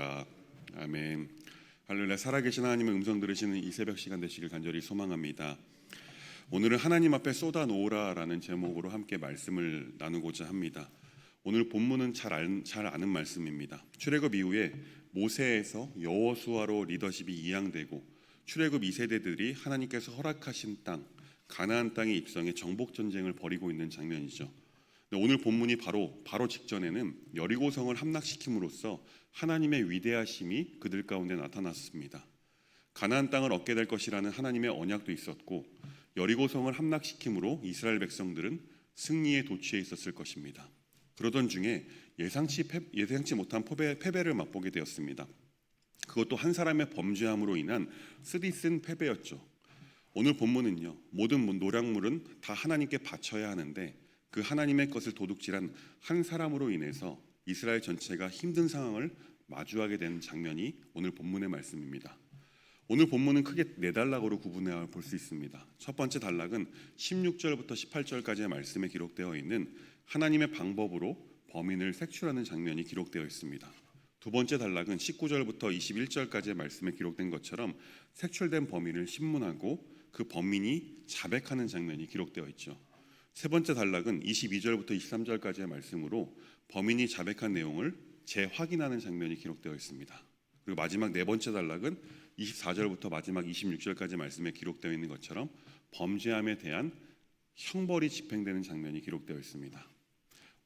아, 아멘. 할렐루야 살아계신 하나님의 음성 들으시는 이 새벽 시간 되시길 간절히 소망합니다. 오늘은 하나님 앞에 쏟아 놓으라라는 제목으로 함께 말씀을 나누고자 합니다. 오늘 본문은 잘, 알, 잘 아는 말씀입니다. 출애굽 이후에 모세에서 여호수아로 리더십이 이양되고 출애굽 2세대들이 하나님께서 허락하신 땅 가나안 땅에 입성해 정복 전쟁을 벌이고 있는 장면이죠. 근데 오늘 본문이 바로 바로 직전에는 여리고성을 함락시킴으로써 하나님의 위대하심이 그들 가운데 나타났습니다. 가나안 땅을 얻게 될 것이라는 하나님의 언약도 있었고 여리고성을 함락시킴으로 이스라엘 백성들은 승리에 도취해 있었을 것입니다. 그러던 중에 예상치 패, 예상치 못한 패배, 패배를 맛보게 되었습니다. 그것도 한 사람의 범죄함으로 인한 쓰디쓴 패배였죠. 오늘 본문은요 모든 노량물은 다 하나님께 바쳐야 하는데 그 하나님의 것을 도둑질한 한 사람으로 인해서 이스라엘 전체가 힘든 상황을 마주하게 된 장면이 오늘 본문의 말씀입니다. 오늘 본문은 크게 네 단락으로 구분해 볼 수 있습니다. 첫 번째 단락은 16절부터 18절까지의 말씀에 기록되어 있는 하나님의 방법으로 범인을 색출하는 장면이 기록되어 있습니다. 두 번째 단락은 19절부터 21절까지의 말씀에 기록된 것처럼 색출된 범인을 신문하고 그 범인이 자백하는 장면이 기록되어 있죠. 세 번째 단락은 22절부터 23절까지의 말씀으로 범인이 자백한 내용을 재확인하는 장면이 기록되어 있습니다. 그리고 마지막 네 번째 단락은 24절부터 마지막 26절까지 말씀에 기록되어 있는 것처럼 범죄함에 대한 형벌이 집행되는 장면이 기록되어 있습니다.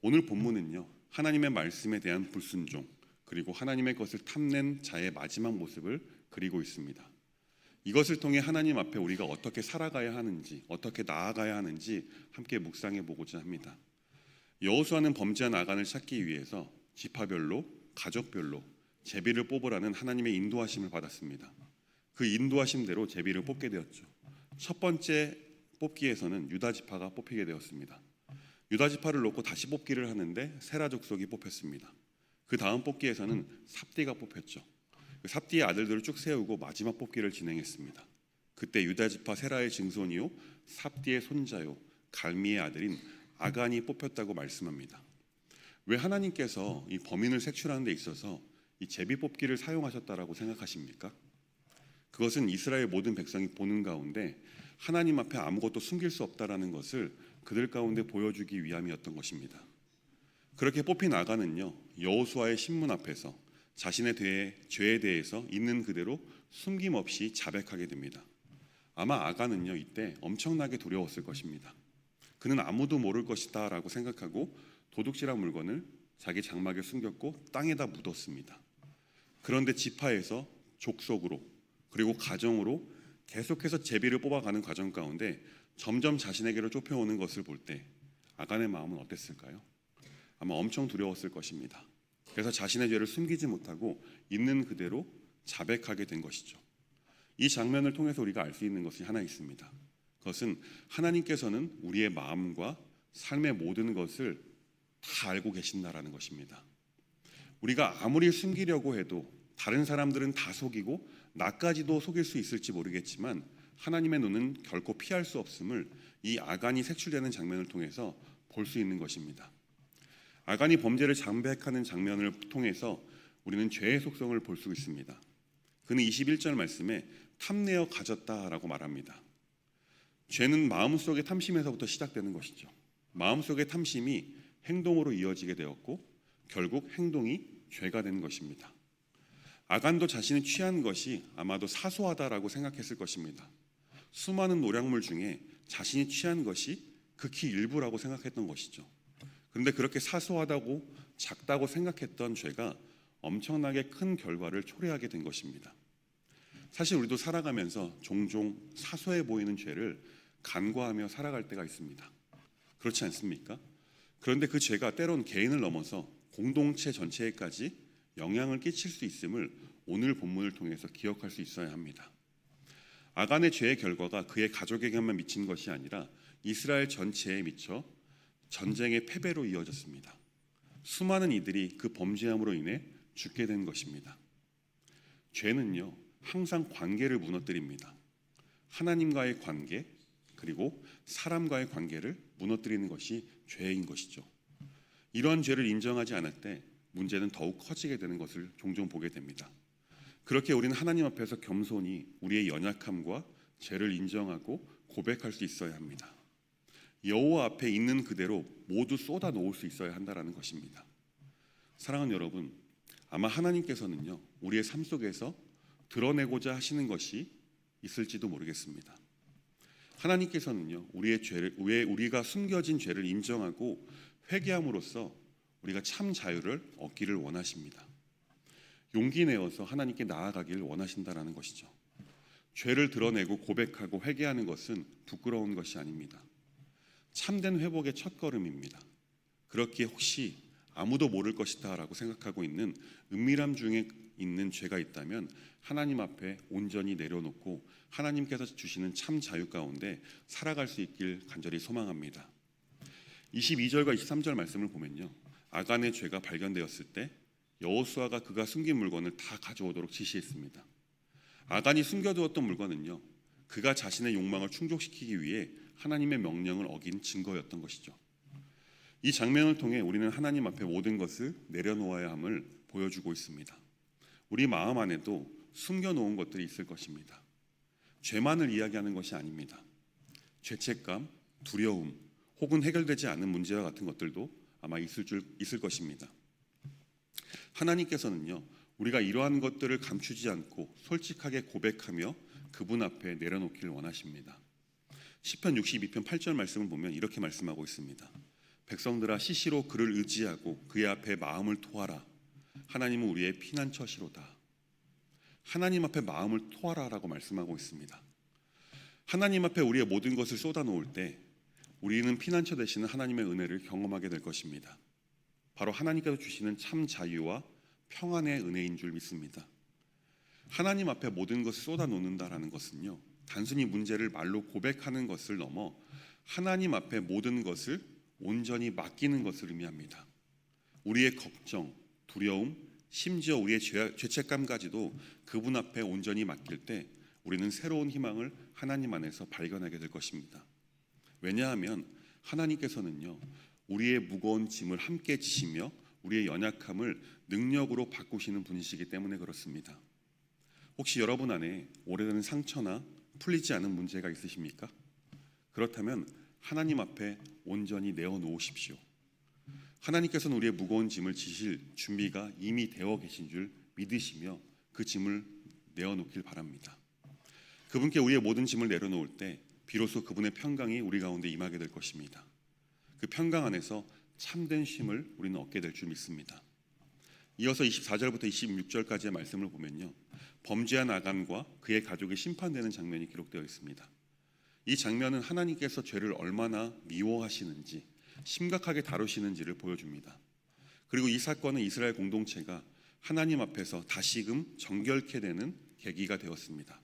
오늘 본문은요. 하나님의 말씀에 대한 불순종 그리고 하나님의 것을 탐낸 자의 마지막 모습을 그리고 있습니다. 이것을 통해 하나님 앞에 우리가 어떻게 살아가야 하는지, 어떻게 나아가야 하는지 함께 묵상해 보고자 합니다. 여호수아는 범죄한 아간을 찾기 위해서 지파별로, 가족별로 제비를 뽑으라는 하나님의 인도하심을 받았습니다. 그 인도하심대로 제비를 뽑게 되었죠. 첫 번째 뽑기에서는 유다 지파가 뽑히게 되었습니다. 유다 지파를 놓고 다시 뽑기를 하는데 세라 족속이 뽑혔습니다. 그 다음 뽑기에서는 삽디가 뽑혔죠. 그 삽디의 아들들을 쭉 세우고 마지막 뽑기를 진행했습니다. 그때 유다 지파 세라의 증손이요 삽디의 손자요 갈미의 아들인 아간이 뽑혔다고 말씀합니다. 왜 하나님께서 이 범인을 색출하는 데 있어서 이 제비 뽑기를 사용하셨다라고 생각하십니까? 그것은 이스라엘 모든 백성이 보는 가운데 하나님 앞에 아무것도 숨길 수 없다라는 것을 그들 가운데 보여주기 위함이었던 것입니다. 그렇게 뽑힌 아간은요 여호수아의 신문 앞에서 자신의 대해, 죄에 대해서 있는 그대로 숨김없이 자백하게 됩니다. 아마 아간은요 이때 엄청나게 두려웠을 것입니다. 그는 아무도 모를 것이다라고 생각하고 도둑질한 물건을 자기 장막에 숨겼고 땅에다 묻었습니다. 그런데 지파에서 족속으로 그리고 가정으로 계속해서 제비를 뽑아가는 과정 가운데 점점 자신에게로 좁혀오는 것을 볼 때 아간의 마음은 어땠을까요? 아마 엄청 두려웠을 것입니다. 그래서 자신의 죄를 숨기지 못하고 있는 그대로 자백하게 된 것이죠. 이 장면을 통해서 우리가 알 수 있는 것이 하나 있습니다. 그것은 하나님께서는 우리의 마음과 삶의 모든 것을 다 알고 계신다라는 것입니다. 우리가 아무리 숨기려고 해도 다른 사람들은 다 속이고 나까지도 속일 수 있을지 모르겠지만 하나님의 눈은 결코 피할 수 없음을 이 아간이 색출되는 장면을 통해서 볼 수 있는 것입니다. 아간이 범죄를 잠백하는 장면을 통해서 우리는 죄의 속성을 볼 수 있습니다. 그는 21절 말씀에 탐내어 가졌다라고 말합니다. 죄는 마음속의 탐심에서부터 시작되는 것이죠. 마음속의 탐심이 행동으로 이어지게 되었고 결국 행동이 죄가 된 것입니다. 아간도 자신이 취한 것이 아마도 사소하다라고 생각했을 것입니다. 수많은 노량물 중에 자신이 취한 것이 극히 일부라고 생각했던 것이죠. 그런데 그렇게 사소하다고 작다고 생각했던 죄가 엄청나게 큰 결과를 초래하게 된 것입니다. 사실 우리도 살아가면서 종종 사소해 보이는 죄를 간과하며 살아갈 때가 있습니다. 그렇지 않습니까? 그런데 그 죄가 때론 개인을 넘어서 공동체 전체에까지 영향을 끼칠 수 있음을 오늘 본문을 통해서 기억할 수 있어야 합니다. 아간의 죄의 결과가 그의 가족에게만 미친 것이 아니라 이스라엘 전체에 미쳐 전쟁의 패배로 이어졌습니다. 수많은 이들이 그 범죄함으로 인해 죽게 된 것입니다. 죄는요, 항상 관계를 무너뜨립니다. 하나님과의 관계, 그리고 사람과의 관계를 무너뜨리는 것이 죄인 것이죠. 이러한 죄를 인정하지 않을 때 문제는 더욱 커지게 되는 것을 종종 보게 됩니다. 그렇게 우리는 하나님 앞에서 겸손히 우리의 연약함과 죄를 인정하고 고백할 수 있어야 합니다. 여호와 앞에 있는 그대로 모두 쏟아 놓을 수 있어야 한다라는 것입니다. 사랑하는 여러분, 아마 하나님께서는요 우리의 삶 속에서 드러내고자 하시는 것이 있을지도 모르겠습니다. 하나님께서는요 우리의 죄를 왜 우리가 숨겨진 죄를 인정하고 회개함으로써 우리가 참 자유를 얻기를 원하십니다. 용기 내어서 하나님께 나아가길 원하신다라는 것이죠. 죄를 드러내고 고백하고 회개하는 것은 부끄러운 것이 아닙니다. 참된 회복의 첫걸음입니다. 그렇게 혹시 아무도 모를 것이다라고 생각하고 있는 은밀함 중에 있는 죄가 있다면 하나님 앞에 온전히 내려놓고 하나님께서 주시는 참 자유 가운데 살아갈 수 있길 간절히 소망합니다. 22절과 23절 말씀을 보면요. 아간의 죄가 발견되었을 때 여호수아가 그가 숨긴 물건을 다 가져오도록 지시했습니다. 아간이 숨겨두었던 물건은요. 그가 자신의 욕망을 충족시키기 위해 하나님의 명령을 어긴 증거였던 것이죠. 이 장면을 통해 우리는 하나님 앞에 모든 것을 내려놓아야 함을 보여주고 있습니다. 우리 마음 안에도 숨겨놓은 것들이 있을 것입니다. 죄만을 이야기하는 것이 아닙니다. 죄책감, 두려움, 혹은 해결되지 않은 문제와 같은 것들도 아마 있을 줄 있을 것입니다. 하나님께서는요, 우리가 이러한 것들을 감추지 않고 솔직하게 고백하며 그분 앞에 내려놓기를 원하십니다. 시편 62편 8절 말씀을 보면 이렇게 말씀하고 있습니다. 백성들아 시시로 그를 의지하고 그의 앞에 마음을 토하라. 하나님은 우리의 피난처시로다. 하나님 앞에 마음을 토하라라고 말씀하고 있습니다. 하나님 앞에 우리의 모든 것을 쏟아놓을 때 우리는 피난처 되시는 하나님의 은혜를 경험하게 될 것입니다. 바로 하나님께서 주시는 참 자유와 평안의 은혜인 줄 믿습니다. 하나님 앞에 모든 것을 쏟아놓는다라는 것은요. 단순히 문제를 말로 고백하는 것을 넘어 하나님 앞에 모든 것을 온전히 맡기는 것을 의미합니다. 우리의 걱정, 두려움, 심지어 우리의 죄, 죄책감까지도 그분 앞에 온전히 맡길 때 우리는 새로운 희망을 하나님 안에서 발견하게 될 것입니다. 왜냐하면 하나님께서는요 우리의 무거운 짐을 함께 지시며 우리의 연약함을 능력으로 바꾸시는 분이시기 때문에 그렇습니다. 혹시 여러분 안에 오래된 상처나 풀리지 않은 문제가 있으십니까? 그렇다면 하나님 앞에 온전히 내어 놓으십시오. 하나님께서는 우리의 무거운 짐을 지실 준비가 이미 되어 계신 줄 믿으시며 그 짐을 내어 놓길 바랍니다. 그분께 우리의 모든 짐을 내려놓을 때 비로소 그분의 평강이 우리 가운데 임하게 될 것입니다. 그 평강 안에서 참된 쉼을 우리는 얻게 될 줄 믿습니다. 이어서 24절부터 26절까지의 말씀을 보면요. 범죄한 아간과 그의 가족이 심판되는 장면이 기록되어 있습니다. 이 장면은 하나님께서 죄를 얼마나 미워하시는지 심각하게 다루시는지를 보여줍니다. 그리고 이 사건은 이스라엘 공동체가 하나님 앞에서 다시금 정결케 되는 계기가 되었습니다.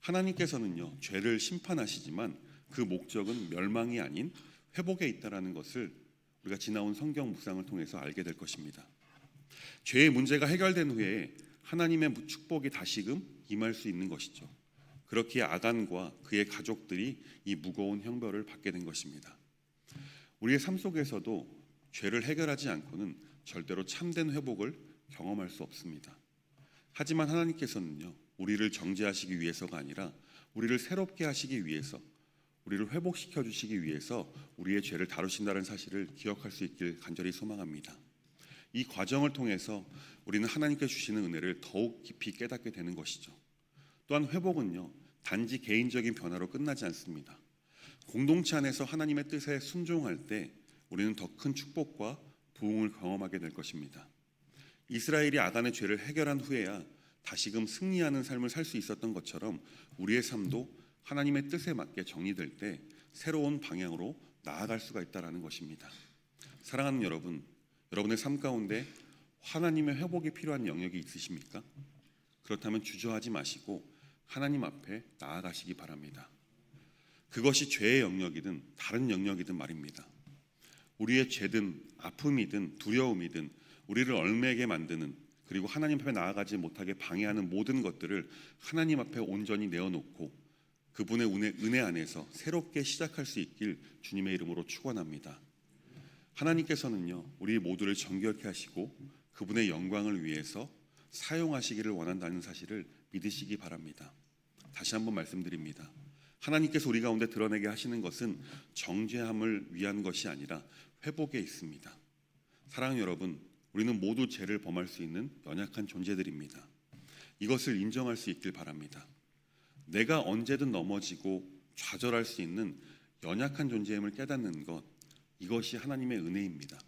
하나님께서는요 죄를 심판하시지만 그 목적은 멸망이 아닌 회복에 있다라는 것을 우리가 지나온 성경 묵상을 통해서 알게 될 것입니다. 죄의 문제가 해결된 후에 하나님의 축복이 다시금 임할 수 있는 것이죠. 그렇기에 아간과 그의 가족들이 이 무거운 형벌을 받게 된 것입니다. 우리의 삶 속에서도 죄를 해결하지 않고는 절대로 참된 회복을 경험할 수 없습니다. 하지만 하나님께서는요, 우리를 정죄하시기 위해서가 아니라 우리를 새롭게 하시기 위해서, 우리를 회복시켜 주시기 위해서 우리의 죄를 다루신다는 사실을 기억할 수 있길 간절히 소망합니다. 이 과정을 통해서 우리는 하나님께 주시는 은혜를 더욱 깊이 깨닫게 되는 것이죠. 또한 회복은요, 단지 개인적인 변화로 끝나지 않습니다. 공동체 안에서 하나님의 뜻에 순종할 때 우리는 더 큰 축복과 부흥을 경험하게 될 것입니다. 이스라엘이 아간의 죄를 해결한 후에야 다시금 승리하는 삶을 살 수 있었던 것처럼 우리의 삶도 하나님의 뜻에 맞게 정리될 때 새로운 방향으로 나아갈 수가 있다라는 것입니다. 사랑하는 여러분, 여러분의 삶 가운데 하나님의 회복이 필요한 영역이 있으십니까? 그렇다면 주저하지 마시고 하나님 앞에 나아가시기 바랍니다. 그것이 죄의 영역이든 다른 영역이든 말입니다. 우리의 죄든 아픔이든 두려움이든 우리를 얼매게 만드는 그리고 하나님 앞에 나아가지 못하게 방해하는 모든 것들을 하나님 앞에 온전히 내어놓고 그분의 은혜, 안에서 새롭게 시작할 수 있길 주님의 이름으로 축원합니다. 하나님께서는요 우리 모두를 정결케 하시고 그분의 영광을 위해서 사용하시기를 원한다는 사실을 믿으시기 바랍니다. 다시 한번 말씀드립니다. 하나님께서 우리 가운데 드러내게 하시는 것은 정죄함을 위한 것이 아니라 회복에 있습니다. 사랑하는 여러분, 우리는 모두 죄를 범할 수 있는 연약한 존재들입니다. 이것을 인정할 수 있길 바랍니다. 내가 언제든 넘어지고 좌절할 수 있는 연약한 존재임을 깨닫는 것, 이것이 하나님의 은혜입니다.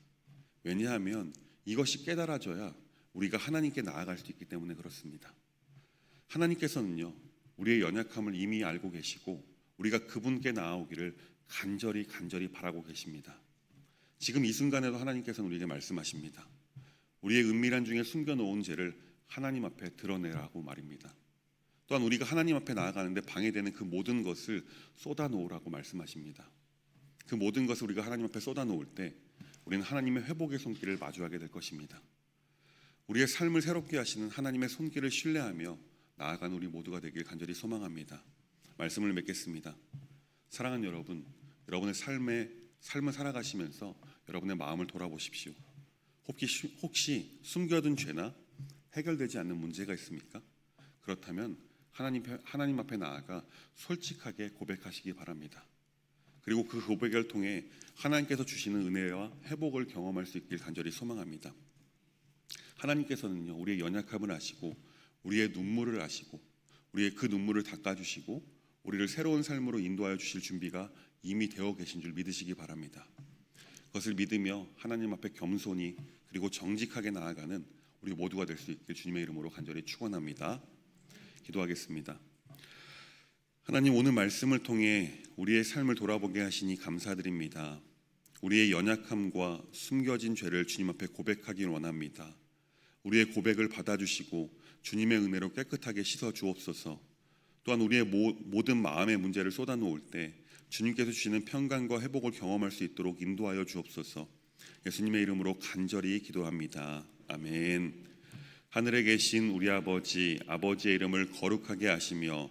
왜냐하면 이것이 깨달아져야 우리가 하나님께 나아갈 수 있기 때문에 그렇습니다. 하나님께서는요, 우리의 연약함을 이미 알고 계시고 우리가 그분께 나아오기를 간절히 간절히 바라고 계십니다. 지금 이 순간에도 하나님께서는 우리에게 말씀하십니다. 우리의 은밀한 중에 숨겨놓은 죄를 하나님 앞에 드러내라고 말입니다. 또한 우리가 하나님 앞에 나아가는데 방해되는 그 모든 것을 쏟아놓으라고 말씀하십니다. 그 모든 것을 우리가 하나님 앞에 쏟아놓을 때 우리는 하나님의 회복의 손길을 마주하게 될 것입니다. 우리의 삶을 새롭게 하시는 하나님의 손길을 신뢰하며 나아가는 우리 모두가 되길 간절히 소망합니다. 말씀을 맺겠습니다. 사랑하는 여러분, 여러분의 삶에 삶을 살아가시면서 여러분의 마음을 돌아보십시오. 혹시 혹시 숨겨둔 죄나 해결되지 않는 문제가 있습니까? 그렇다면 하나님 하나님 앞에 나아가 솔직하게 고백하시기 바랍니다. 그리고 그 고백을 통해 하나님께서 주시는 은혜와 회복을 경험할 수 있길 간절히 소망합니다. 하나님께서는요 우리의 연약함을 아시고 우리의 눈물을 아시고 우리의 그 눈물을 닦아주시고 우리를 새로운 삶으로 인도하여 주실 준비가 이미 되어 계신 줄 믿으시기 바랍니다. 그것을 믿으며 하나님 앞에 겸손히 그리고 정직하게 나아가는 우리 모두가 될 수 있길 주님의 이름으로 간절히 축원합니다. 기도하겠습니다. 하나님 오늘 말씀을 통해 우리의 삶을 돌아보게 하시니 감사드립니다. 우리의 연약함과 숨겨진 죄를 주님 앞에 고백하길 원합니다. 우리의 고백을 받아주시고 주님의 은혜로 깨끗하게 씻어 주옵소서. 또한 우리의 모, 모든 마음의 문제를 쏟아놓을 때 주님께서 주시는 평강과 회복을 경험할 수 있도록 인도하여 주옵소서. 예수님의 이름으로 간절히 기도합니다. 아멘. 하늘에 계신 우리 아버지, 아버지의 이름을 거룩하게 하시며